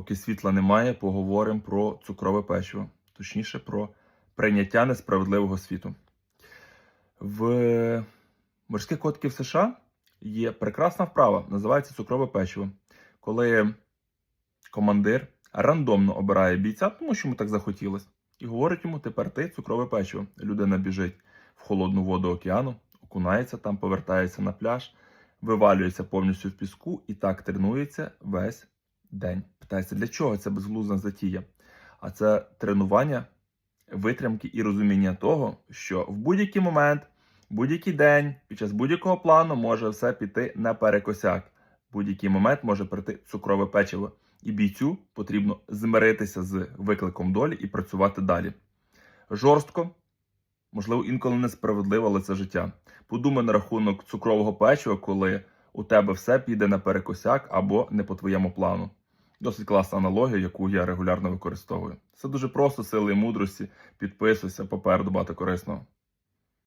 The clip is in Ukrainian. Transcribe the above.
поки світла немає, поговоримо про цукрове печиво, точніше про прийняття несправедливого світу. В морських котиків США є прекрасна вправа, називається цукрове печиво, коли командир рандомно обирає бійця, тому що йому так захотілося, і говорить йому: тепер ти цукрове печиво. Людина біжить в холодну воду океану, окунається там, повертається на пляж, вивалюється повністю в піску і так тренується весь день. Питається, для чого це безглузна затія? А це тренування витримки і розуміння того, що в будь-який момент, будь-який день, під час будь-якого плану може все піти наперекосяк. В будь-який момент може прийти цукрове печиво, і бійцю потрібно змиритися з викликом долі і працювати далі. Жорстко, можливо, інколи несправедливо, але це життя. Подумай на рахунок цукрового печива, коли у тебе все піде наперекосяк або не по твоєму плану. Досить класна аналогія, яку я регулярно використовую. Це дуже просто, сили і мудрості. Підписуйся, попереду багато корисного.